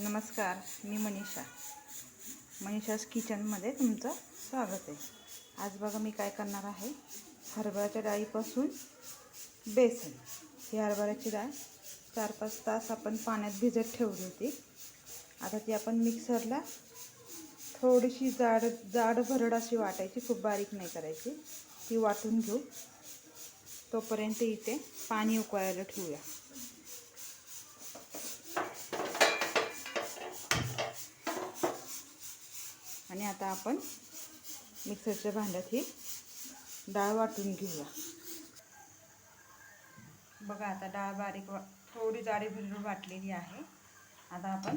नमस्कार मी मनीषा. मनीषाज किचनमध्ये तुमचं स्वागत आहे. आज बघा मी काय करणार आहे. हरभऱ्याच्या डाळीपासून बेसन. ही हरभऱ्याची डाळ चार पाच तास आपण पाण्यात भिजत ठेवली होती. आता ती आपण मिक्सरला थोडीशी जाड जाड भरड अशी वाटायची खूप बारीक नाही करायची. ती वाटून घेऊ. तोपर्यंत इथे पाणी उकळायला ठेवूया. आणि आता आपण मिक्सरच्या भांड्यात ही डाळ वाटून घेऊया. बघा आता डाळ बारीक वा थोडी जाडी भरून वाटलेली आहे. आता आपण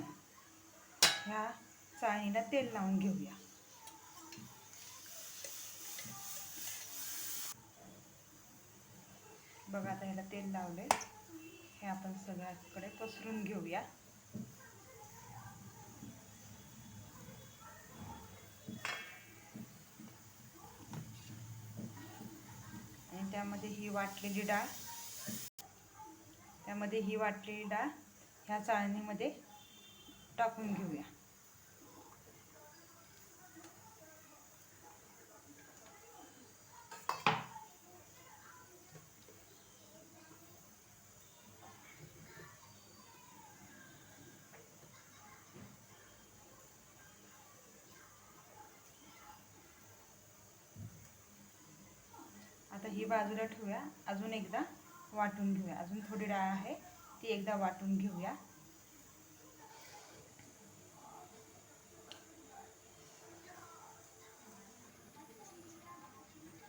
ह्या चाळणीला तेल लावून घेऊया. बघा आता ह्याला तेल लावले हे आपण सगळ्याकडे पसरून घेऊया. त्यामध्ये ही वाटलेली डाळ. त्यामध्ये ही वाटलेली डाळ ह्या चाळणीमध्ये टाकून घेऊया. ही बाजूला ठेवूया. अजून एकदा वाटून घेऊया. अजून थोडी डाळ आहे ती एकदा वाटून घेऊया.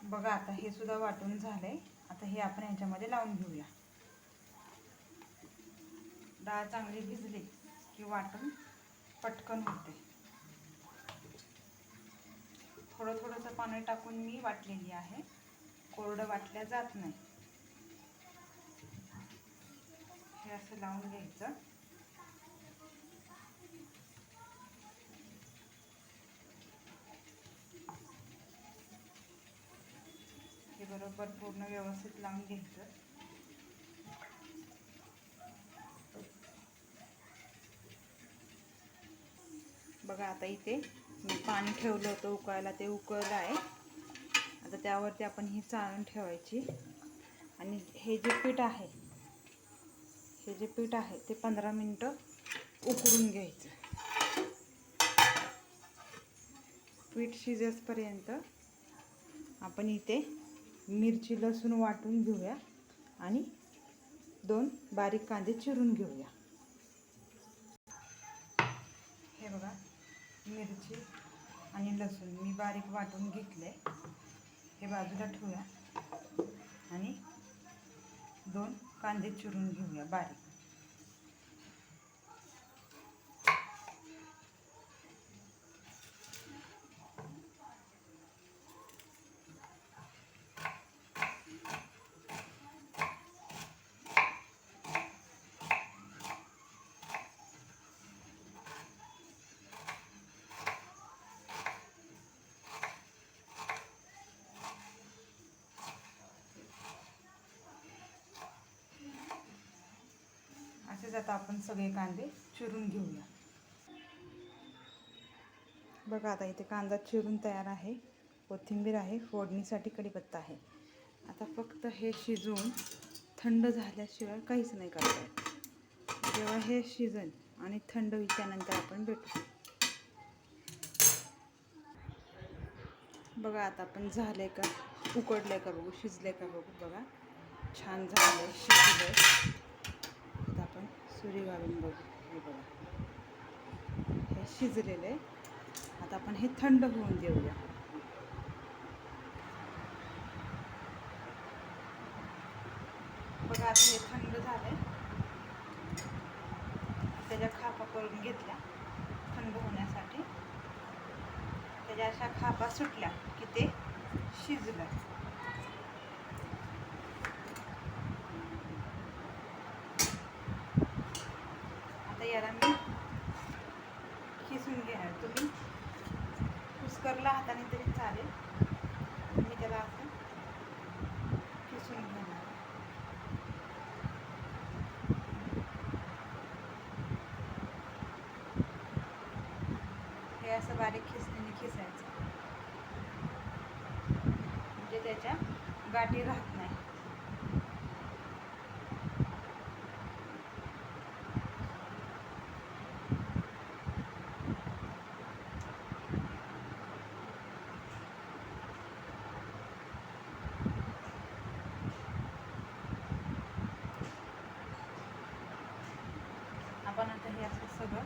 बघा आता हे सुद्धा वाटून झालंय. आता हे आपण ह्याच्यामध्ये लावून घेऊया. डाळ चांगली भिजली की वाटून पटकन होते. थोडं थोडंसं पाणी टाकून मी वाटलेली आहे. कोरडं वाटल्या जात नाही. हे असं लावून घ्यायचं. हे बरोबर पूर्ण व्यवस्थित लावून घ्यायचं. बघा आता इथे मी पाणी ठेवलं होतं उकळायला ते उकळलं आहे. आता त्यावरती आपण ही चाळण ठेवायची. आणि हे जे पीठ आहे हे जे पीठ आहे ते पंधरा मिनटं उकळून घ्यायचं. पीठ शिजेसपर्यंत आपण इथे मिरची लसूण वाटून घेऊया आणि दोन बारीक कांदे चिरून घेऊया. हे बघा मिरची आणि लसूण मी बारीक वाटून घेतले हे बाजूला ठेवूया. आणि दोन कांदे चिरून घेऊया बारीक. असेच आता आपण सगळे कांदे चिरून घेऊया. बघा आता इथे कांदा चिरून तयार आहे. कोथिंबीर आहे फोडणीसाठी कढीपत्ता आहे. आता फक्त हे शिजवून थंड झाल्याशिवाय काहीच नाही करता जेव्हा हे शिजन आणि थंड होईल त्यानंतर आपण भेटू. बघा आता आपण झाले का? उकडले का बघू शिजले का बघू बघा. छान झालं शिजलं. सुरी घालून बघू. हे बघा. हे शिजलेलं. आहे आता आपण हे थंड होऊन देऊया. बघा आता हे थंड झालंय. त्याच्या खापा करून घेतल्या थंड होण्यासाठी. त्याच्या अशा खापा सुटल्या की ते शिजलं. याला मी खिसून घेणार तुम्ही. कुस्करला हाताने तरी चालेल. मी त्याला असं खिसून घेणार हे असं बारीक खिसणीने खिसायचं. म्हणजे त्याच्या गाठी राहत नाही आपण आता हे असं सगळं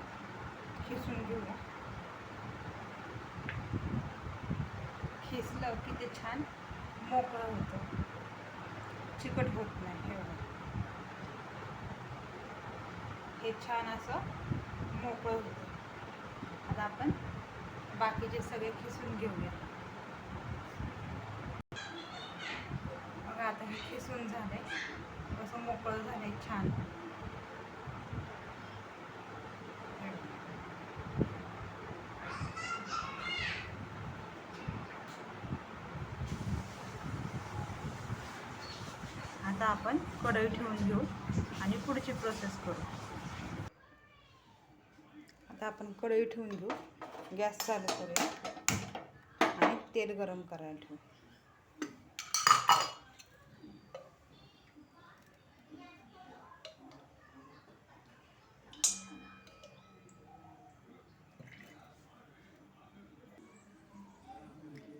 खिसून घेऊया. खिसलं की ते छान मोकळं होतं. चिकट होत नाही हे हे छान असं मोकळं होतं. आता आपण बाकीचे सगळे खिसून घेऊया. मग आता हे खिसून झालंय. असं मोकळं झालंय छान. आता आपण कढई ठेवून घेऊ आणि पुढची प्रोसेस करू. आता आपण कढई ठेवून घेऊ. गॅस चालू करूया. आणि तेल गरम करायला ठेवू.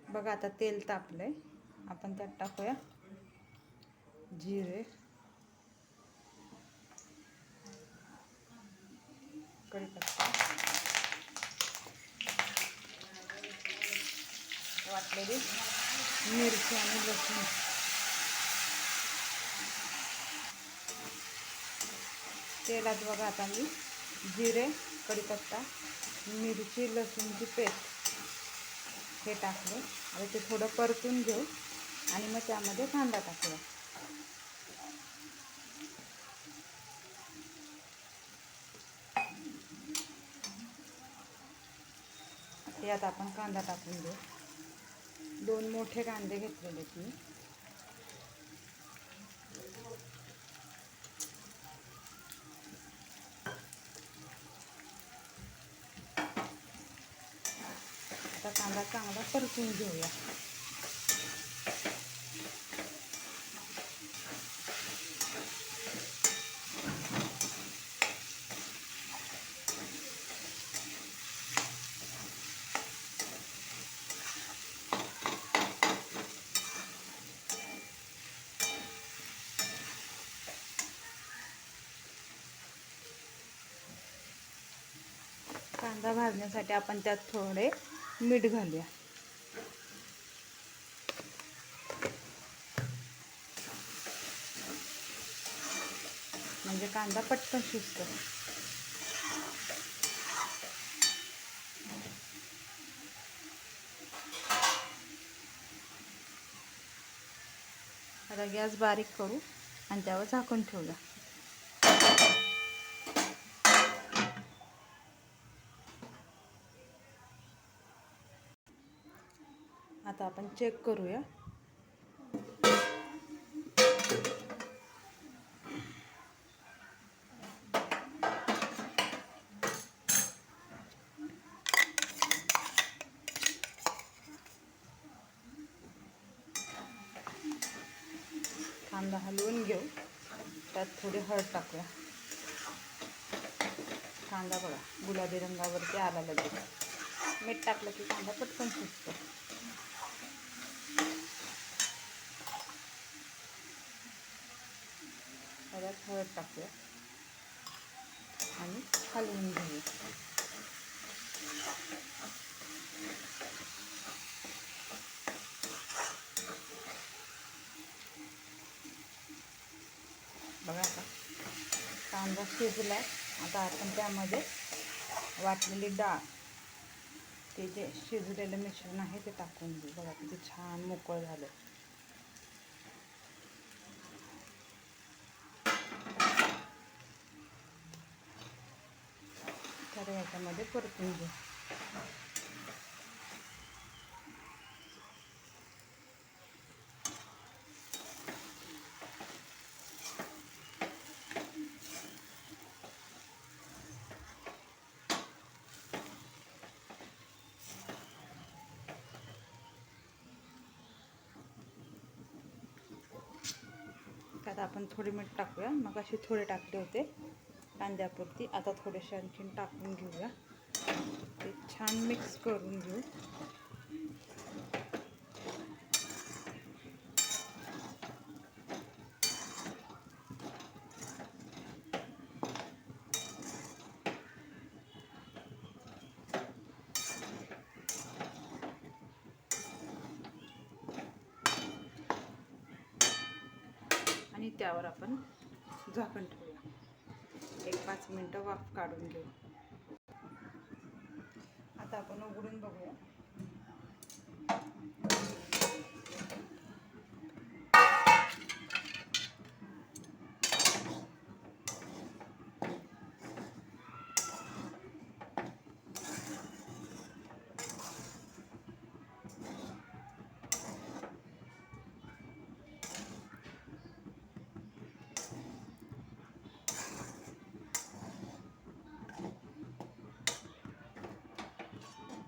बघा आता तेल तापलंय. आपण त्यात टाकूया. जिरे. कढीपत्ता. वाटलेली मिरची आणि लसूण. तेलात बघा आता मी जिरे कढीपत्ता मिरची लसूणची पेस्ट हे टाकलं. आता ते थोडं परतून घेऊ आणि मग त्यामध्ये कांदा टाकला यात आपण कांदा टाकून घेऊ दोन मोठे कांदे घेतलेले आहेत मी आता कांदा चांगला परतून घेऊया. कांदा भाजण्यासाठी आपण त्यात थोडे मीठ घालूया. म्हणजे कांदा पटकन शिजतो. आता गॅस बारीक करू आणि त्यावर झाकून ठेवूया. आता आपण चेक करूया. कांदा हलवून घेऊ. त्यात थोडी हळद टाकूया. कांदा बघा गुलाबी रंगावरती आला लगेच. मीठ टाकलं की कांदा पटकन शिजतो त्यात हळद टाकूया. आणि हलवून घेऊया. बघा आता कांदा शिजला. आता आपण त्यामध्ये वाटलेली डाळ ते जे शिजलेलं मिश्रण आहे ते टाकून देऊ. बघा किती छान मोकळं झालं. तर ह्याच्यामध्ये परतून घेऊ. आता आपण थोडे मीठ टाकूया. मग असे थोडे टाकले होते. कांद्यापुरती. आता थोडेसे आणखीन टाकून घेऊया. ते छान मिक्स करून घेऊ. आणि त्यावर आपण झाकण ठेवू. पाच मिनटं वाफ काढून घेऊ. आता आपण उघडून बघूया.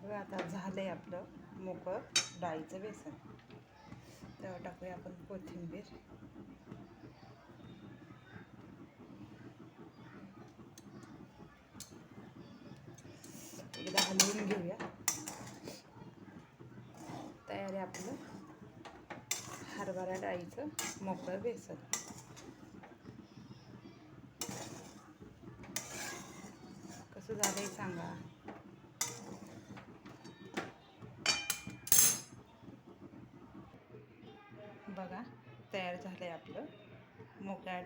सगळं आता आहे आपलं मोकळं डाळीचं बेसन. त्यावर टाकूया आपण कोथिंबीर. एकदा हलवून घेऊया. तयार आहे आपलं हरभरा डाळीचं मोकळं बेसन. कसं झालं आहे सांगा. बघा तयार झालं आहे आपलं. मोकळ्या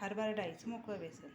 हरभरा डाळीचं मोकळं बेसन.